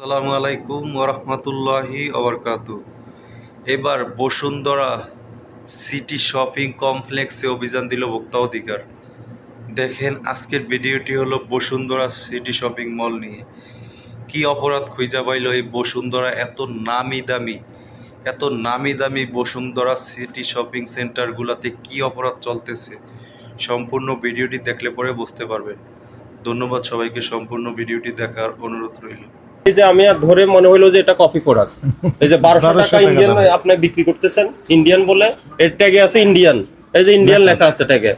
আসসালামু আলাইকুম ওরহমতুল্লাহি অবরকাত এবার বসুন্ধরা সিটি শপিং কমপ্লেক্সে অভিযান দিল ভোক্তা অধিকার। দেখেন, আজকের ভিডিওটি হলো বসুন্ধরা সিটি শপিং মল নিয়ে। কি অপরাধ খুঁজা পাইল এই বসুন্ধরা এত নামি দামি, এত নামি দামি বসুন্ধরা সিটি শপিং সেন্টারগুলোতে কি অপরাধ চলতেছে? সম্পূর্ণ ভিডিওটি দেখলে পরে বুঝতে পারবেন। ধন্যবাদ সবাইকে, সম্পূর্ণ ভিডিওটি দেখার অনুরোধ রইল। এই যে আমি আর ধরে মনে হইল যে এটা কপি প্রোডাক্ট এই যে বারোশো টাকা ইন্ডিয়ান আপনি বিক্রি করতেছেন ইন্ডিয়ান বলে। এর ট্যাগে আছে ইন্ডিয়ান এই যে ইন্ডিয়ান লেখা আছে ট্যাগে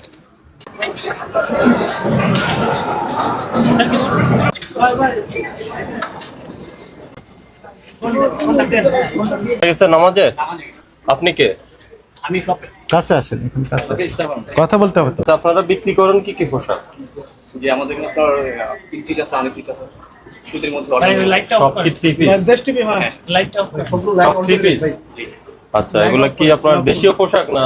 নামাজে? আপনি কে? আমি কাছে আসেন এখন কাছে কথা বলতে হবে তো। আচ্ছা, আপনারা বিক্রি করেন কি কি পোশাক? যে আমাদের এখানে স্টিচ আছে আনস্টিচ আছে। সুতির মধ্যে সব কি থ্রি পিস হ্যাঁ। লাইটটা অফ সব থ্রি পিস আচ্ছা এগুলা কি আপনার দেশীয় পোশাক না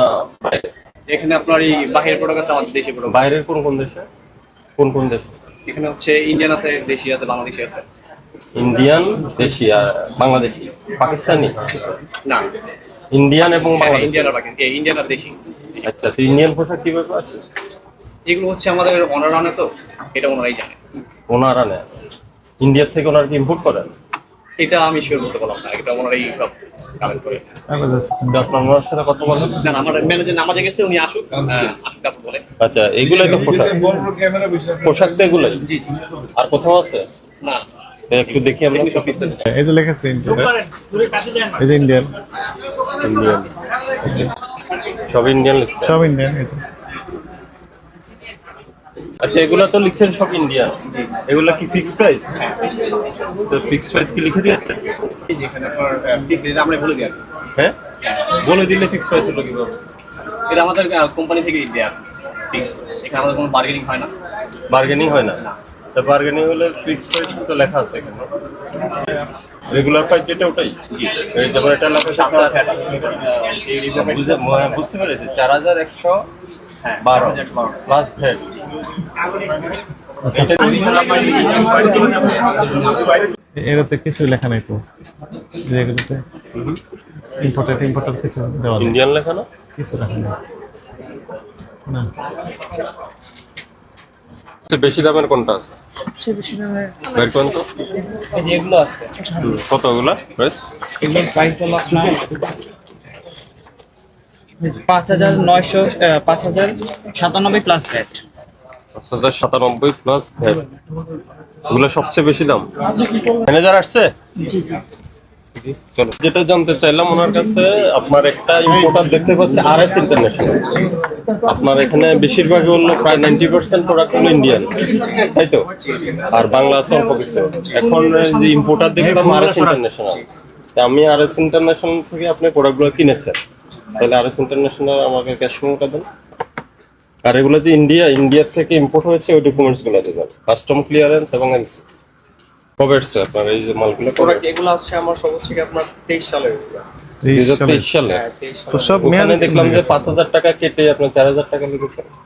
এখানে আপনার এই বাহিরের প্রোডাক্ট আছে আমাদের দেশি প্রোডাক্ট বাইরের কোন কোন দেশে? কোন কোন দেশে? এখানে হচ্ছে ইন্ডিয়ান আছে দেশি আছে বাংলাদেশি আছে। ইন্ডিয়ান দেশি আর বাংলাদেশি। পাকিস্তানি? না। ইন্ডিয়ান এবং হ্যাঁ ইন্ডিয়ান আর বাকি ইন্ডিয়ান আর দেশি। আচ্ছা তো ইন্ডিয়ান পোশাক কীভাবে আছে? এগুলো হচ্ছে আমাদের অনার আনে তো এটা ওনারাই জানে। ওনারা নেন ইন্ডিয়ার থেকে ওনারা কি ইম্পোর্ট করেন? এটা আমি শিওর বলতে পারলাম না এটা ওনারাই সব কালেক্ট করে। আপনার সাথে কথা বলেন। না আমার ম্যানেজার নামাজে গেছে উনি আসুক আসুক তারপর বলে আচ্ছা এইগুলাই তো পোশাক। পোশাক তো এগুলাই। জি জি। আর কোথাও আছে? না। একটু দেখি আমরা। এই যে ইন্ডিয়ান দূরে কাছে যায় না এই যে ইন্ডিয়ান ইন্ডিয়ান সব ইন্ডিয়ান সব ইন্ডিয়ান এই আচ্ছা এগুলা তো লিখছেন সব ইন্ডিয়ান। এগুলা কি ফিক্স প্রাইস তো ফিক্স প্রাইস কি লিখে দিয়েছে? আমরা বলে দিই হ্যাঁ? বলে দিলে ফিক্স প্রাইস হলো কীভাবে? এটা আমাদের কোম্পানি থেকে ইন্ডিয়া ফিক্স এখানে আমাদের কোনো বার্গেনিং হয় না। বার্গেনিং হয় না? তো বার্গেনিং হলে ফিক্স প্রাইস তো লেখা আছে এখানে। রেগুলার প্রাইস যেটা ওটাই। এই যেমন এটা লেখা বুঝতে পেরেছি। চার হাজার একশো বারো। প্লাস ভ্যাট এটা এটাতে কিছু লেখা নাই তো। যে এগুলোতে ইম্পোর্টেড কিছু দেওয়া ইন্ডিয়ান লেখা না? কিছু লেখা নেই। না। সবচেয়ে বেশি দামের কোনটা আছে? বের করুন তো। এগুলো আছে। হুম, কত ওগুলা এগুলোর প্রাইস হলো আপনার পাঁচ হাজার নয়শো পাঁচ হাজার সাতানব্বই প্লাস ভ্যাট পাঁচ হাজার সাতানব্বই প্লাস ভ্যাট ওগুলো সবচেয়ে বেশি দাম? ম্যানেজার আসছে? চলো। যেটা জানতে চাইলাম ওনার কাছে আপনার একটা ইম্পোর্টার দেখতে পাচ্ছি আর এস ইন্টারন্যাশনাল আপনার এখানে বেশিরভাগই হলো প্রায় নাইনটি পার্সেন্ট প্রোডাক্ট হলো ইন্ডিয়ান তাই তো? আর বাংলা আছে অল্প কিছু। এখন যে ইম্পোর্টার দেখলাম আর এস ইন্টারন্যাশনাল আমি আর এস ইন্টারন্যাশনাল থেকে আপনি প্রোডাক্টগুলো কিনেছেন। তাহলে আর এস ইন্টারন্যাশনাল আমাকে ক্যাশ মেমোটা দেন। আর এগুলো যে ইন্ডিয়া ইন্ডিয়ার থেকে ইম্পোর্ট হয়েছে ওই ডকুমেন্টসগুলো দেবেন কাস্টম ক্লিয়ারেন্স এবং এলসি কবে এসছে আপনার? এই যে মালগুলো প্রোডাক্ট এগুলো আসছে আমার সব হচ্ছে কি আপনার তেইশ সালে তেইশ সালে। হ্যাঁ তো সব মেয়াদে দেখলাম যে পাঁচ হাজার টাকা কেটে আপনার চার হাজার টাকা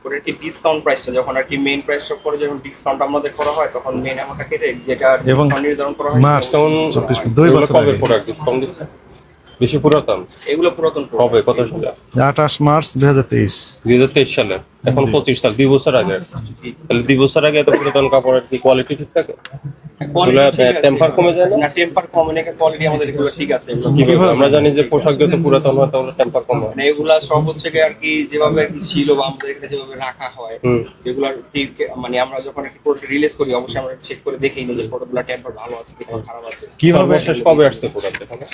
ওটা কি ডিসকাউন্ট প্রাইসটা যখন আর কি মেইন প্রাইসটা পরে যখন ডিসকাউন্ট আমাদের করা হয় তখন মেইন অ্যামাউন্টটা কেটে যেটা এবং নির্ধারণ করা হয়। মার্চ দুই বছর কবে প্রোডাক্ট ডিসকাউন্ট দিচ্ছে? বেশি পুরাতন? এগুলো পুরাতন হবে কবে কত সালে? আঠাশ মার্চ দুই হাজার তেইশ। দুই হাজার তেইশ সালে? এখন পঁচিশ সাল দুই বছর আগে। তাহলে দুই বছর আগে এত পুরাতন কাপড়ের কি কোয়ালিটি ঠিক থাকে? Quality ঠিক আছে। টেম্পার কমে যায় না? না টেম্পার কমে না কোয়ালিটি আমাদের এগুলো ঠিক আছে। আমরা জানি যে পোশাক যত পুরাতন হয় তাহলে টেম্পার কম। মানে এগুলা সব হচ্ছে আর কি যেভাবে আর কি ছিল বা আমাদের এখানে যেভাবে রাখা হয় ঠিক মানে আমরা যখন একটা প্রোডাক্ট রিলিজ করি অবশ্যই আমরা চেক করে দেখি নিই যে প্রোডাক্টগুলো টেম্পার ভালো আছে খারাপ আছে। কীভাবে কবে আসছে প্রোডাক্ট এখানে?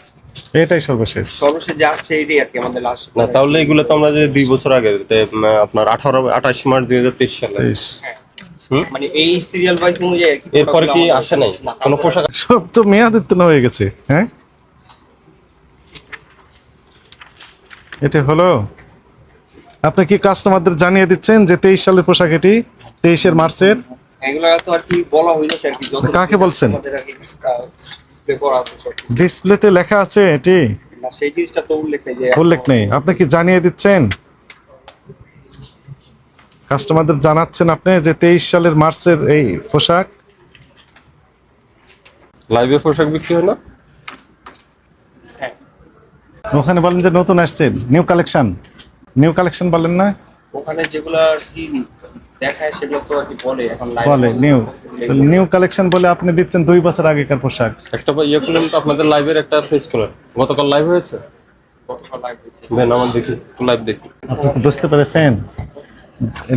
এটাই সর্বশেষ। সর্বশেষ যা আসছে এটাই আর কি আমাদের লাস্ট না তাহলে এগুলো তো আমরা যে দুই বছর আগে আপনার আঠারো আঠাশ মার্চ দুই হাজার তেইশ সালে। মানে এই সিরিয়াল ওয়াইজ অনুযায়ী এরপরে কি আসে নাই? কোনো পোশাক? সব তো মেয়াদের তো হয়ে গেছে হ্যাঁ? এটা হলো? আপনি কি কাস্টমারদের জানিয়ে দিচ্ছেন যে তেইশ সালের পোশাক এটি? তেইশের মার্চের? এগুলো তো আর কি বলা হয়েছে আর কি যত কাকে বলছেন? ডিসপ্লেতে লেখা আছে এটি? উল্লেখ নেই। আপনি কি জানিয়ে দিচ্ছেন? কাস্টমারদের জানাচ্ছেন আপনি যে তেইশ সালের মার্চের এই পোশাক। লাইভের পোশাক বিক্রি হলো? ওখানে বলেন যে নতুন আসছে নিউ কালেকশন নিউ কালেকশন বলেন না? ওখানে যেগুলো আর কি দেখায় সেগুলো তো আর কি বলে এখন বলে নিউ নিউ কালেকশন বলে আপনি দিচ্ছেন দুই বছর আগেকার পোশাক। একটা ইয়ে করলেন তো আপনাদের লাইভের একটা ফেস করেন গতকাল লাইভ হয়েছে? গতকাল live হয়েছে। দেন আমার দেখি লাইভ দেখি। আপনি বুঝতে পেরেছেন?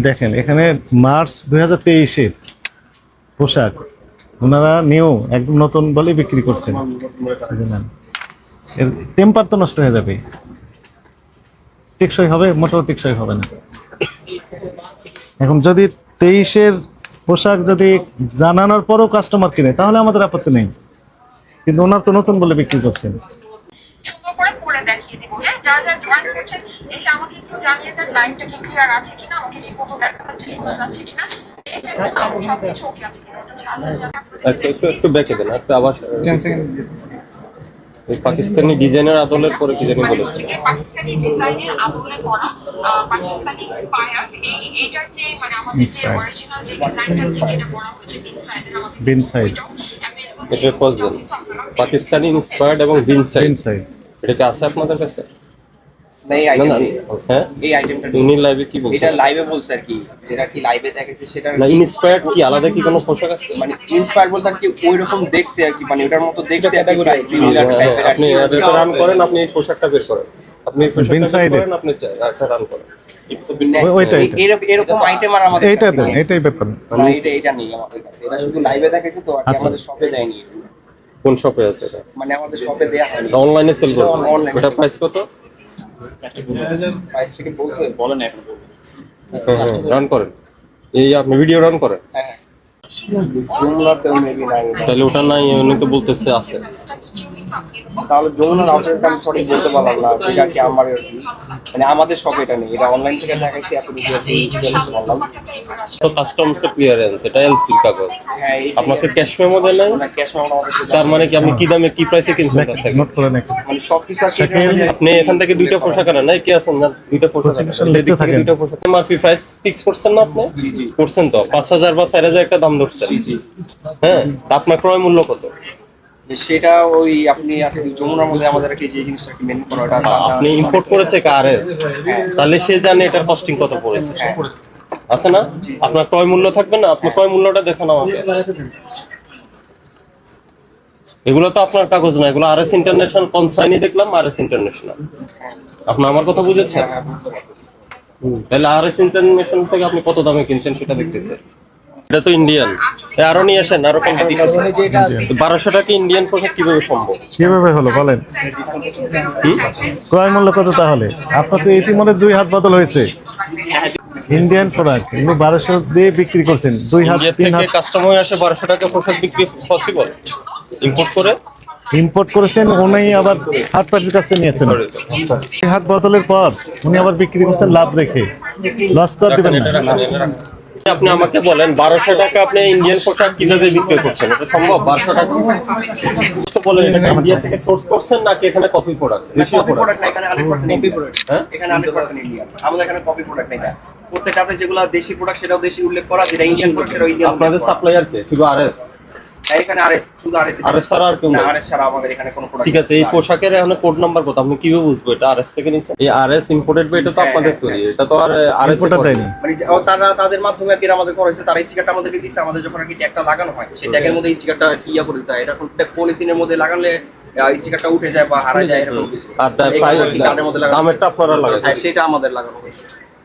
দেখেন, এখানে মার্চ দুই হাজার পোশাক। ওনারা নিউ, একদম নতুন বলে বিক্রি করছেন। এর টেম্পার তো নষ্ট হয়ে যাবে। টেকসই হবে, মোটেও টেকসই হবে না। এখন যদি তেইশের পোশাক যদি জানানোর পরও কাস্টমার কিনে, তাহলে আমাদের আপত্তি নেই। কিন্তু ওনার তো নতুন বলে বিক্রি করছেন। দেখিয়ে দিব হ্যাঁ? যারা জয়েন করছেন এসে আমাকে একটু জানিয়ে দেন লাইভটা কি ক্লিয়ার আছে কিনা আমাকে দেখা যাচ্ছে কিনা। আছে পাকিস্তানি ডিজাইনের আদলের পরে কি জানি বলে গিয়ে পাকিস্তানি ডিজাইনের আদলে করা পাকিস্তানি ইন্সপায়ার এই এটার যে মানে আমাদের যে অরিজিনাল যে ডিজাইনটা থেকে এটা করা হয়েছে বিন সাইডের আমাদের Bin side. এটা ছিল। পাকিস্তানি ইন্সপায়ার্ড এবং ইনসাইড এটা কি আছে আপনাদের কাছে? না এই না না আইটেমটা হ্যাঁ? এই আইটেমটা উনি লাইভে কি বলছেন এটা লাইভে বলছে আর কি যেটা কি লাইভে দেখাচ্ছে সেটা না ইন্সপায়ার্ড কি আলাদা কি কোনো পোশাক আছে? মানে বলতে আর কি ওই রকম দেখতে আর কি মানে ওটার মতো দেখতে আর সিমিলার হ্যাঁ, টাইপের আপনি এটা রান করেন আপনি এই পোশাকটা বের করেন। আপনি পোশাকটা। করেন আপনি একটা রান করেন। আচ্ছা। আমাদের শপে দেয়নি। কোন শপে আছে এটা? মানে আমাদের শপে দেয়া হয়নি। অনলাইনে সেল এটা করবেন এটা প্রাইস কত? রান করেন। এই আপনি ভিডিও রান করেন। হ্যাঁ তাহলে ওটা নাই উনি তো বলতেছে আছে। তাহলে যমুনার আউটলেটটা আমি সঠিক বলতে পারলাম না যেটা কি আমার মানে আমাদের শপে এটা নেই এটা অনলাইন থেকে দেখাইছি এত কিছু আছে বলতে পারলাম। তো কাস্টমস ক্লিয়ারেন্স এটা এলসি কাগজ। হ্যাঁ আপনাকে ক্যাশ মেমো দেন নাই? না ক্যাশ মেমো আমাদের তার মানে কি আপনি কি দামে কি প্রাইসে কিনছেন তার থেকে? নোট করেন একটু। মানে সবকিছু আছে আপনি এখান থেকে দুইটা পোশাক আনেন নাই কি আছেন? না দুইটা পোশাক এদিক লিখতে থেকে থাকেন। দুইটা পোশাক। এমআরপি প্রাইস ফিক্স করছেন না আপনি? করছেন তো। পাঁচ হাজার বা চার হাজার একটা দাম ধরছেন। হ্যাঁ তা আপনার ক্রয় মূল্য কত? সেটা ওই আপনি যমুনার মধ্যে আমাদের কি যে জিনিসটা কি মেনু করা আপনি ইম্পোর্ট করেছে কারএস তাহলে সে জানে এটার কস্টিং কত পড়েছে। হ্যাঁ। আছে না? আপনার ক্রয় মূল্য থাকবে না? আপনি ক্রয় মূল্যটা দেখান আমাকে। এগুলো তো আপনার কাগজ না। এগুলো আরএস ইন্টারন্যাশনাল কনসাইনি দেখলাম আরএস ইন্টারন্যাশনাল আপনি আমার কথা বুঝেছেন? তাহলে আরএস ইন্টারন্যাশনাল থেকে আপনি কত দামে কিনছেন সেটা দেখতে চাই। এটা তো ইন্ডিয়ান আরও নিয়ে আসেন আরও বারোশো টাকা ইন্ডিয়ান পোশাক কীভাবে সম্ভব? কীভাবে হলো বলেন? ক্রয় মূল্য কত তাহলে? আপনার তো ইতিমধ্যে দুই হাত বদল হয়েছে। ইন্ডিয়ান প্রোডাক্ট এগুলো বারোশো দিয়ে বিক্রি করছেন। দুই হাত তিন থেকে হাত। কাস্টমার আসে বারোশো টাকা পোশাক বিক্রি পসিবল ইম্পোর্ট করে? ইম্পোর্ট করেছেন উনি আবার থার্ড পার্টির কাছে নিয়েছেন। দুই হাত বদলের পর উনি আবার বিক্রি করছেন লাভ রেখে। লস তো আর দিবেন না। আপনি আমাকে বলেন বারোশো টাকা আপনি ইন্ডিয়ান পোশাক কীভাবে বিক্রি করছেন? এটা সম্ভব? বারোশো টাকা? তো বলেন এটা ইন্ডিয়া থেকে সোর্স করছেন নাকি এখানে কপি প্রোডাক্ট দেশীয় কপি প্রোডাক্ট প্রোডাক্ট না এখানে 100% ইন্ডিয়ান এখানে 100% ইন্ডিয়ান আমাদের এখানে কপি প্রোডাক্ট নেই না প্রত্যেকটা আপনি যেগুলো দেশি প্রোডাক্ট সেটাও দেশি উল্লেখ করা যেটা ইন্ডিয়ান প্রোডাক্ট সেটাও ইন্ডিয়ান আপনাদের সাপ্লাইয়ার কে? শুধু আরএস এখানে আরএস শুধু আরএস RS ছাড়া আর কেউ নেই? আরএস ছাড়া আমাদের এখানে কোনো প্রোডাক্ট ঠিক আছে এই পোশাকের এখন কোড নাম্বার কত? আপনি কীভাবে বুঝব এটা? আরএস থেকে নিছেন? এই আরএস ইম্পোর্টেড বা এটা তো আপনাদের তৈরি। এটা তো আর আরএস ইম্পোর্টার দেয়নি। মানে তারা তাদের মাধ্যমে আর কি আমাদের করেছে তারা স্টিকারটা আমাদেরকে দিচ্ছে আমাদের যখন আর কি ট্যাগটা লাগানো হয় সেই ট্যাগের মধ্যে স্টিকারটা ইয়া করে দিতে হয়। এটা পলিথিনের মধ্যে লাগালে স্টিকারটা উঠে যায় বা হারা যায় এরকম কিছু। আর তার মধ্যে লাগানো আপনারা হ্যাঁ সেটা আমাদের লাগানো হয়েছে।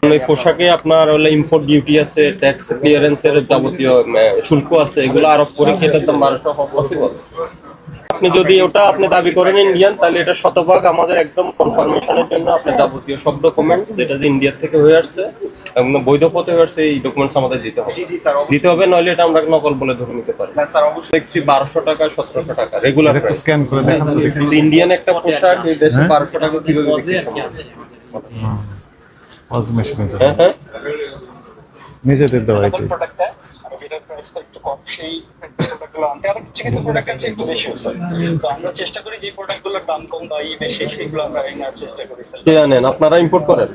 এই পোশাকে আপনার হলে ইম্পোর্ট ডিউটি আছে ট্যাক্স ক্লিয়ারেন্সের যাবতীয় শুল্ক আছে এগুলো আরোপ করে এটার দাম বারোশো পসিবল আপনি যদি ওটা আপনি দাবি করেন ইন্ডিয়ান তাহলে এটা শতভাগ আমাদের একদম কনফার্মেশনের জন্য আপনার যাবতীয় সব ডকুমেন্টস এটা যে ইন্ডিয়ার থেকে হয়ে আসছে এবং বৈধ পথে হয়ে আসছে এই ডকুমেন্টস আমাদের দিতে হবে। জি জি স্যার অবশ্যই। দিতে হবে নইলে এটা আমরা নকল বলে ধরে নিতে পারি। না স্যার অবশ্যই। দেখছি বারোশো টাকা সতেরোশো টাকা রেগুলার স্ক্যান করে দেখান ইন্ডিয়ান একটা পোশাক এই দেশে হ্যাঁ? বারোশো টাকা কীভাবে বিক্রি সম্ভব? হ্যাঁ হ্যাঁ নিজেদের দেওয়া এটাই। যেটার প্রাইসটা একটু কম সেই প্রোডাক্টগুলো আনতে। আমাদের কিছু কিছু প্রোডাক্ট আছে একটু বেশি স্যার তো আমরা চেষ্টা করি যে প্রোডাক্টগুলোর দাম কম বা ই বেশি সেগুলো আমরা নেওয়ার চেষ্টা করি স্যার কে আনেন? আপনারা ইম্পোর্ট করেন?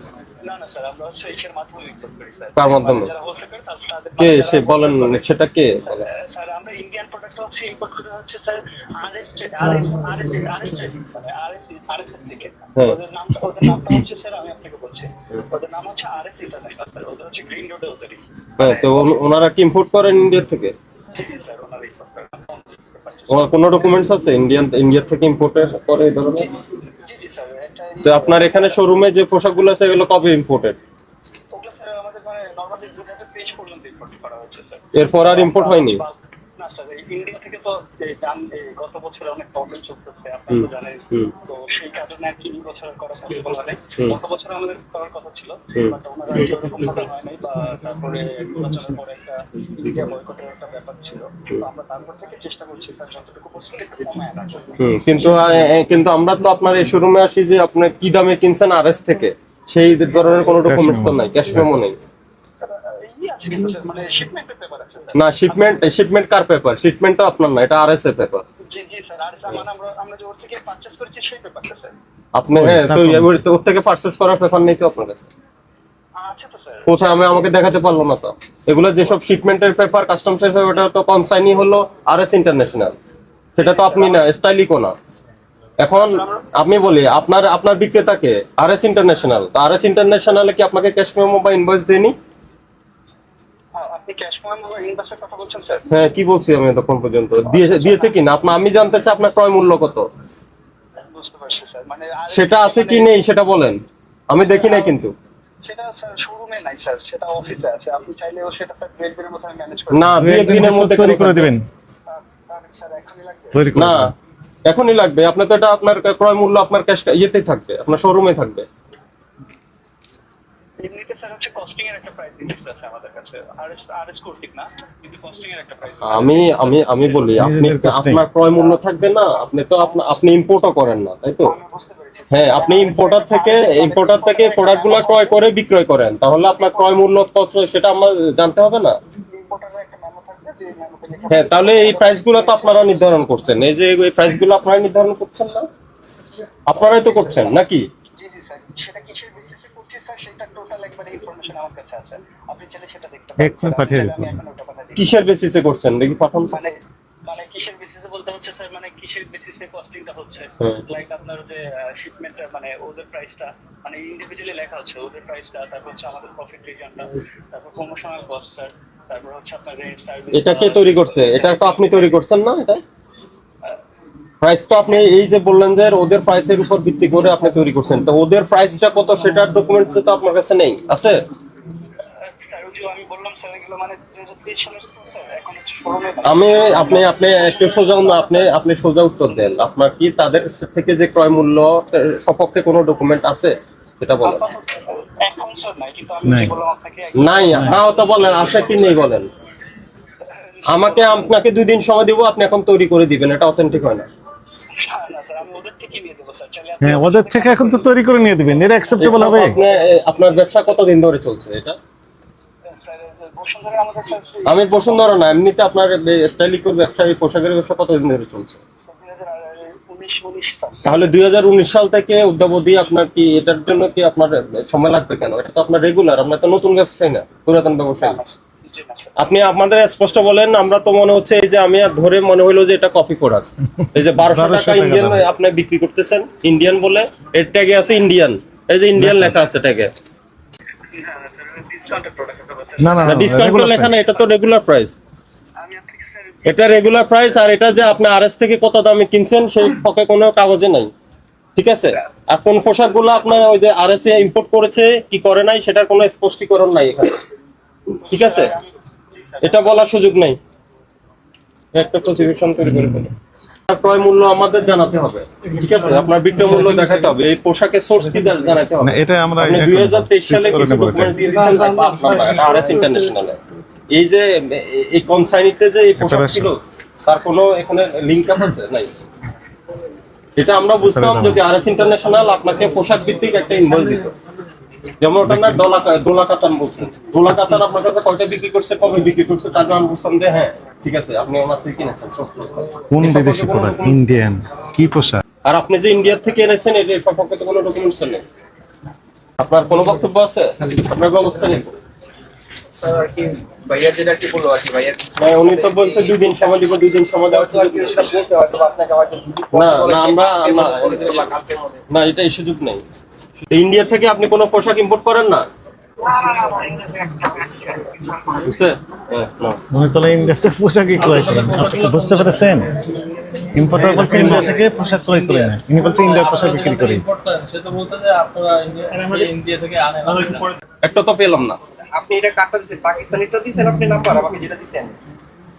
না না স্যার আমরা হচ্ছে ইসের মাধ্যমে ইম্পোর্ট করি স্যার কার মাধ্যমে? যারা হোলসেল করে তাদের তাদের- কে সে বলেন। সেটা কে? স্যার, স্যার আমরা ইন্ডিয়ান প্রোডাক্ট হচ্ছে ইম্পোর্ট করে হচ্ছে sir R S R S R S R S মানে আরএস আরএস থেকে। ওদের নামটা ওদের নামটা হচ্ছে স্যার আমি আপনাকে ওদের নাম হচ্ছে আরএস ইন্টারন্যাশনাল স্যার ওদের হচ্ছে গ্রিন রোডে ওদেরই হ্যাঁ তো ওনারা কি ইম্পোর্ট করেন ইন্ডিয়া থেকে? স্যার ওনারা কোনো ডকুমেন্টস আছে ইন্ডিয়ান ইন্ডিয়া থেকে করে এই ধরনের? তো আপনার এখানে শোরুমে যে পোশাকগুলো আছে এগুলো কবে ইম্পোর্টেড মানে নর্মালি দু হাজার তেইশ পর্যন্ত ইম্পোর্ট করা হচ্ছে স্যার। এরপর আর ইম্পোর্ট হয়নি? না স্যার ইন্ডিয়া থেকে তো জান- গত বছরে অনেক প্রবলেম চলতেছে আপনারা তো জানেন। তো সেই কারণে আর কি এই বছর করা পসিবল হয় গত বছর আমাদের করার কথা ছিল বাট ওনারা ওরকম ভাবে হয় নাই বা তারপরে নির্বাচনের পরে একটা ইন্ডিয়া বয়কটের একটা ব্যাপার ছিল। তো আমরা তারপর থেকে চেষ্টা করছি স্যার যতটুকু পসিবল একটু কমে আনার জন্য। কিন্তু কিন্তু আমরা তো আপনার এই শোরুমে আসি যে আপনি কি দামে কিনছেন আরএস থেকে? সেই ধরনের কোনো ডকুমেন্টস তো নাই ক্যাশ মেমো নেই। কিন্তু মানে শিপমেন্টের পেপার আছে না শিপমেন্ট শিপমেন্ট কার পেপার শিপমেন্ট তো আপনার না এটা আরএস এর পেপার জি জি স্যার আর সামান আমরা আমরা যে ওর থেকে পারচেজ করেছি সেই পেপারটা স্যার আপনি হ্যাঁ তো ওর থেকে পারচেস করার পেপার নেই তো আপনার কাছে? আছে তো স্যার কোথায় আমি আমাকে দেখাতে পারল না তো। এগুলো যেসব শিপমেন্টের পেপার কাস্টমস এর ওটা তো কনসাইনি হলো আরএস ইন্টারন্যাশনাল সেটা তো আপনি না স্টাইলিকো না এখন আমি বলি আপনার আপনার বিক্রেতাকে আরএস ইন্টারন্যাশনাল তো আরএস ইন্টারন্যাশনালে কি আপনাকে ক্যাশ মেমো বা ইনভয়েস দেয়নি আ- আপনি ক্যাশ পয়েন্ট বা ইনভার্সের কথা বলছেন স্যার হ্যাঁ কি বলছি আমি তখন পর্যন্ত? দিয়েছে কি না? আপনার আমি জানতে চাই আপনার ক্রয় মূল্য কত? বুঝতে পারছি স্যার মানে সেটা আছে কি মানে- নেই সেটা বলেন। আমি দেখি নাই কিন্তু। সেটা স্যার শোরুমে নাই স্যার সেটা অফিসে আছে। আপনি চাইলেও সেটা স্যার দু একদিনের মধ্যে ম্যানেজ করে মধ্যে তৈরি? দিবেন। না এখনই লাগবে। আপনার তো এটা আপনার ক্রয় মূল্য আপনার ক্যাশ ইয়েতেই থাকবে আপনার শোরুমে থাকবে। এমনিতে স্যার হচ্ছে কস্টিং এর একটা প্রাইস লিস্ট আছে আমাদের কাছে। আরএস আরএস কোড ঠিক না? কিন্তু কস্টিং এর একটা প্রাইস আমি আমি আমি বলি আপনি আপনার ক্রয় মূল্য থাকবে না আপনি তো আপনি ইম্পোর্টও করেন না তাই তো। হ্যাঁ আপনি ইম্পোর্টার থেকে ইম্পোর্টার থেকে প্রোডাক্টগুলো ক্রয় করে বিক্রয় করেন তাহলে আপনার ক্রয় মূল্য কত সেটা আমার জানতে হবে না? ইম্পোর্টারের একটা মেমো থাকবে যে মেমোতে লেখা হ্যাঁ তাহলে এই প্রাইসগুলো তো আপনারা নির্ধারণ করছেন এই যে এই প্রাইসগুলো আপনারা নির্ধারণ করছেন না? আপনারাই তো করছেন নাকি? জি জি স্যার সেটা কিসের বেসিসে করছি স্যার সেটা একবারে ইনফরমেশন আমার কাছে আছে। আপনি চাইলে সেটা দেখতে এক্ষুনি স্যার, আমি পাঠিয়ে চাইলে দিন। আমি এখন পাঠিয়ে দিই। কিসের বেসিসে করছেন? দেখি পাঠান মানে মানে কিসের বেসিসে বলতে হচ্ছে স্যার মানে কিসের বেসিসে কস্টিংটা হচ্ছে? লাইক আপনার যে শিপমেন্ট মানে ওদের প্রাইসটা মানে ইন্ডিভিজুয়ালি লেখা হচ্ছে ওদের প্রাইসটা তারপর হচ্ছে আমাদের প্রফিট রিজনটা তারপর প্রমোশনাল কস্ট স্যার তারপর হচ্ছে আপনার রেন্ট সার্ভিস এটা কে তৈরি করছে। এটা তো আপনি তৈরি করছেন না এটা? প্রাইস তো আপনি এই যে বললেন যে ওদের প্রাইসের উপর ভিত্তি করে আপনি তৈরি করছেন তো ওদের প্রাইসটা কত সেটার ডকুমেন্টস তো আপনার কাছে নেই আছে? স্যার ওই যে আমি বললাম স্যার এগুলো মানে আমি আপনি আপনি একটু সোজা আপনি আপনি সোজা উত্তর দেন আপনার কি তাদের থেকে যে ক্রয় মূল্য সপক্ষে কোনো ডকুমেন্ট আছে? সেটা বলেন। নাই কিন্তু আমি নাই। যে বললাম আপনাকে নাই হ্যাঁ তো বলেন আছে কি নেই বলেন? আমাকে আপনাকে দুই দিন সময় দিব আপনি এখন তৈরি করে দিবেন এটা অথেন্টিক হয় না। হ্যাঁ ওদের থেকে এখন তো তৈরি করে নিয়ে দিবেন, এটা অ্যাকসেপ্টেবল হবে? আপনার ব্যবসা কতদিন ধরে চলছে এটা? আমি না, এমনিতে আপনার স্টাইলিকোর ব্যবসা পোশাকের ব্যবসা কতদিন ধরে চলছে? তাহলে দুই হাজার উনিশ সাল থেকে অদ্যাবধি আপনার কি এটার জন্য কি আপনার সময় লাগবে কেন? এটা তো আপনার রেগুলার আপনার তো নতুন ব্যবসায়ী না, পুরাতন ব্যবসায়ী। আপনি আমাদের স্পষ্ট বলেন আমরা তো মনে হচ্ছে এই যে আমি আর ধরে মনে হলো যে এটা কপি প্রোডাক্ট এই যে বারোশো টাকা ইন্ডিয়ান আপনি বিক্রি করতেছেন ইন্ডিয়ান বলে এর ট্যাগে আছে ইন্ডিয়ান এই যে ইন্ডিয়ান লেখা আছে ট্যাগে না না ডিসকাউন্ট লেখা না এটা তো রেগুলার প্রাইস এটা রেগুলার প্রাইস আর এটা যে আপনি আরএস থেকে কত দামে কিনছেন সেই কোনো কাগজে নাই। ঠিক আছে? আর কোন পোশাকগুলো আপনার ওই যে ইম্পোর্ট করেছে কি করে নাই সেটার কোনো স্পষ্টীকরণ নাই এখানে। ঠিক আছে? এটা বলার সুযোগ নাই। একটা প্রসিকিউশন তৈরি করে ফেলে ক্রয় মূল্য আমাদের জানাতে হবে। ঠিক আছে? আপনার বিক্রয় মূল্য দেখাতে হবে। এই পোশাকের সোর্স কি জানাতে হবে? এটা আমরা 2023 সালে কিছু ডকুমেন্ট দিয়ে দিয়েছেন তারপর আপনার না, এটা আরএস ইন্টারন্যাশনালে এই যে এ- এই কনসাইনিতে যে এই পোশাক ছিল তার কোনো এখানে লিংক আপ আছে? নাই। এটা আমরা বুঝতাম Preparation. যদি আরএস ইন্টারন্যাশনাল আপনাকে পোশাক ভিত্তিক একটা ইনভয়েস দিত। যেমন ওটা না ডোলা ডোলা কাতান বলছেন ডোলা কাতান আপনার কাছে কয়টা বিক্রি করছে কবে বিক্রি করছে তার জন্য আমি বুঝতাম যে হ্যাঁ ঠিক আছে আপনি আমার থেকে কিনেছেন কোন বিদেশি প্রোডাক্ট ইন্ডিয়ান কি পোশাক? আর আপনি যে ইন্ডিয়ার থেকে এনেছেন এর সম্পর্কে তো কোনো ডকুমেন্টস নেই আপনার কোনো বক্তব্য আছে? আপনার ব্যবস্থা নেই স্যার আর কি ভাইয়া যেটা কি বলল আর কি ভাইয়া? উনি তো বলছে দুই দিন সময় দিব দুই দিন সময় দেওয়া আর কি সেটা বলতে হয়তো আপনাকে হয়তো না, না, আমরা- না, এটা এই সুযোগ নেই। ইন্ডিয়া থেকে আপনি কোনো পোশাক ইম্পোর্ট করেন না? হ্যাঁ, বুঝতে পেরেছেন? ইম্পোর্টার বলছে ইন্ডিয়া থেকে পোশাক ক্রয় করে না ইনি বলছে ইন্ডিয়ার পোশাক বিক্রি করি। একটা তো পেলাম না আপনি এটা দিচ্ছেন পাকিস্তানিটা দিচ্ছেন আপনি নাম্বার আমাকে যেটা দিচ্ছেন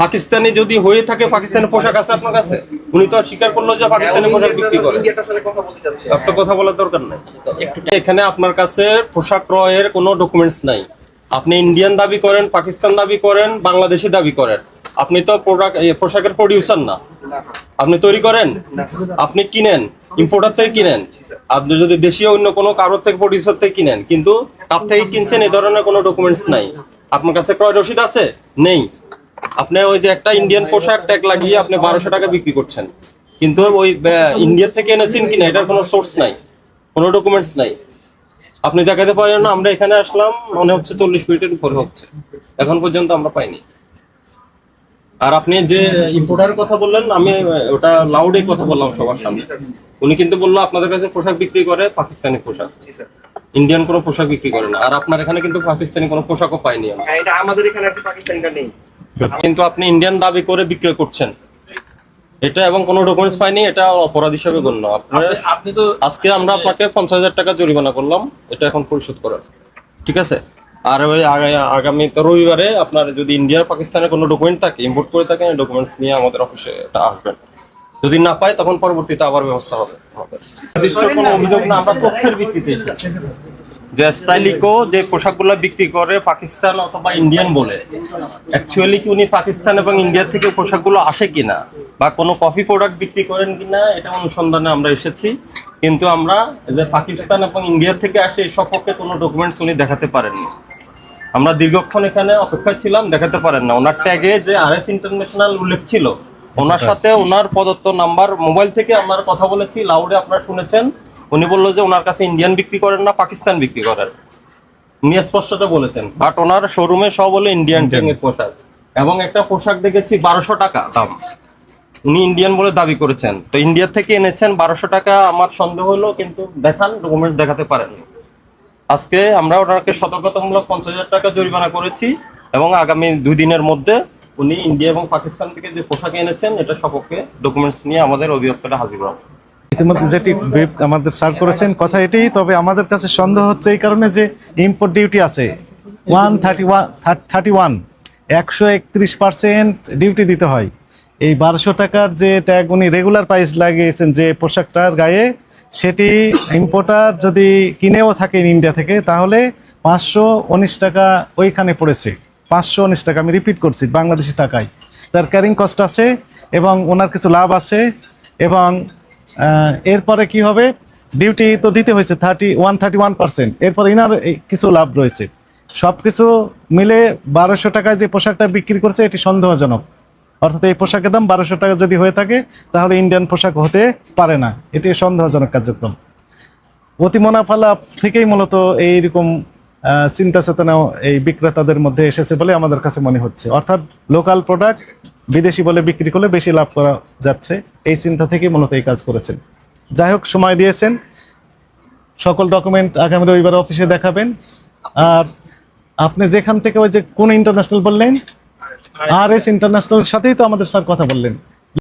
পাকিস্তানি যদি হয়ে থাকে পাকিস্তানের পোশাক আছে আপনার কাছে? উনি তো স্বীকার করল যে পাকিস্তানি পোশাক বিক্রি করে। সাথে কথা বলার দরকার নাই। এখানে আপনার কাছে পোশাক ক্রয়ের কোনো ডকুমেন্টস নাই। আপনি ইন্ডিয়ান দাবি করেন পাকিস্তান দাবি করেন বাংলাদেশি দাবি করেন। আপনি তো প্রোডাক্ট পোশাকের প্রডিউসার না। আপনি তৈরি করেন? আপনি কিনেন? ইম্পোর্টার থেকে কিনেন? আপনি যদি দেশীয় অন্য কোনো কারোর থেকে প্রডিউসার থেকে কিনেন কিন্তু তার থেকে কিনছেন এই ধরনের কোনো ডকুমেন্টস নাই। আপনার কাছে ক্রয় রসিদ আছে? নেই। আপনি ওই যে একটা ইন্ডিয়ান পোশাক ট্যাগ লাগিয়ে আপনি বারোশো টাকা বিক্রি করছেন। কিন্তু ওই ইন্ডিয়া থেকে এনেছেন কিনা, এটার কোনো সোর্স নাই, কোনো ডকুমেন্টস নাই। আপনি দেখাতে পারেন না, আমরা এখানে আসলাম, মনে হচ্ছে চল্লিশ মিনিটের উপরে হচ্ছে। এখন পর্যন্ত আমরা পাইনি। আর আপনি যে ইম্পোর্টারের কথা বললেন আমি ওটা লাউডে কথা বললাম সবার সামনে। উনি কিন্তু বলল আপনাদের কাছে পোশাক বিক্রি করে পাকিস্তানি পোশাক। ইন্ডিয়ান কোনো পোশাক বিক্রি করে না। আর আপনার এখানে কিন্তু পাকিস্তানি কোনো পোশাকও পাইনি হ্যাঁ এটা আমাদের এখানে কি পাকিস্তানিটা নেই। কিন্তু আপনি ইন্ডিয়ান দাবি করে বিক্রয় করছেন। এটা এবং কোনো ডকুমেন্টস পাইনি এটা অপরাধ হিসাবে গণ্য। আপনার আপনি তো আজকে আমরা আপনাকে পঞ্চাশ হাজার টাকা জরিমানা করলাম এটা এখন পরিশোধ করার। ঠিক আছে? আর আগামী তো রবিবারে আপনার যদি ইন্ডিয়া পাকিস্তানের কোনো ডকুমেন্ট থাকে ইম্পোর্ট করে থাকেন ডকুমেন্টস নিয়ে আমাদের অফিসে এটা আসবেন। যদি না পায়, তখন পরবর্তীতে আবার ব্যবস্থা হবে। যে স্টাইলিকো যে পোশাকগুলো বিক্রি করে পাকিস্তান অথবা ইন্ডিয়ান বলে অ্যাকচুয়ালি কি উনি পাকিস্তান এবং ইন্ডিয়া থেকে পোশাকগুলো আসে কিনা, বা কোনো কফি প্রোডাক্ট বিক্রি করেন কিনা, এটা অনুসন্ধানে আমরা এসেছি। কিন্তু আমরা যে পাকিস্তান এবং ইন্ডিয়া থেকে আসে এই সপক্ষে কোনো ডকুমেন্টস উনি দেখাতে পারেননি। আমরা দীর্ঘক্ষণ এখানে অপেক্ষা ছিলাম দেখাতে পারেন না। ওনার ট্যাগে যে আর এস ইন্টারন্যাশনাল উল্লেখ ছিল ওনার সাথে ওনার প্রদত্ত নাম্বার মোবাইল থেকে আমরা কথা বলেছি লাউডে আপনারা শুনেছেন। উনি বলল যে ওনার কাছে ইন্ডিয়ান বিক্রি করেন না পাকিস্তান বিক্রি করেন। উনি স্পষ্টত বলেছেন। বাট ওনার শোরুমে সব হলো ইন্ডিয়ান ট্যাঙ্গের পোশাক। এবং একটা পোশাক দেখেছি বারোশো টাকা দাম। উনি ইন্ডিয়ান বলে দাবি করেছেন। তো ইন্ডিয়া থেকে এনেছেন বারোশো টাকা আমার সন্দেহ হলো কিন্তু দেখান ডকুমেন্ট দেখাতে পারেননি। আজকে আমরা ওনাকে সতর্কতামূলক পঞ্চাশ হাজার টাকা জরিমানা করেছি এবং আগামী দুই দিনের মধ্যে উনি ইন্ডিয়া এবং পাকিস্তান থেকে যে পোশাক এনেছেন, এটা সপক্ষে ডকুমেন্টস নিয়ে আমাদের অধিদপ্তরে হাজির হবে। ইতিমধ্যে যেটি আমাদের স্যার করেছেন, কথা এটাই, তবে আমাদের কাছে সন্দেহ হচ্ছে এই কারণে যে ইম্পোর্ট ডিউটি আছে। One thirty one thirty one একশো একত্রিশ পার্সেন্ট ডিউটি দিতে হয়। এই বারোশো টাকার যে ট্যাগ উনি রেগুলার প্রাইস লাগিয়েছেন যে পোশাকটার গায়ে সেটি ইম্পোর্টার যদি কিনেও থাকেন ইন্ডিয়া থেকে, তাহলে পাঁচশো উনিশ টাকা ওইখানে পড়েছে। পাঁচশো উনিশ টাকা, আমি রিপিট করছি, বাংলাদেশি টাকায়। তার ক্যারিং কস্ট আছে এবং ওনার কিছু লাভ আছে এবং এরপরে কি হবে? ডিউটি তো দিতে হয়েছে thirty one thirty one percent এরপরে ইনার কিছু লাভ রয়েছে। সব কিছু মিলে বারোশো টাকায় যে পোশাকটা বিক্রি করছে, এটি সন্দেহজনক। অর্থাৎ এই পোশাকের দাম বারোশো টাকা যদি হয়ে থাকে, তাহলে ইন্ডিয়ান পোশাক হতে পারে না। এটি সন্দেহজনক কার্যক্রম। অতি মুনাফা লাভ থেকেই মূলত এইরকম চিন্তা চেতনা এই বিক্রেতাদের মধ্যে এসেছে বলে আমাদের কাছে মনে হচ্ছে। অর্থাৎ লোকাল প্রোডাক্ট বিদেশি বলে বিক্রি করলে বেশি লাভ করা যাচ্ছে। এই চিন্তা থেকেই মূলত এই কাজ করেছেন। যাই হোক, সময় দিয়েছেন। সকল ডকুমেন্ট আগামী রবিবার অফিসে দেখাবেন। আর আপনি যেখান থেকে ওই যে কোন ইন্টারন্যাশনাল বললেন? আর এস ইন্টারন্যাশনাল সাথেই তো আমাদের স্যার কথা বললেন।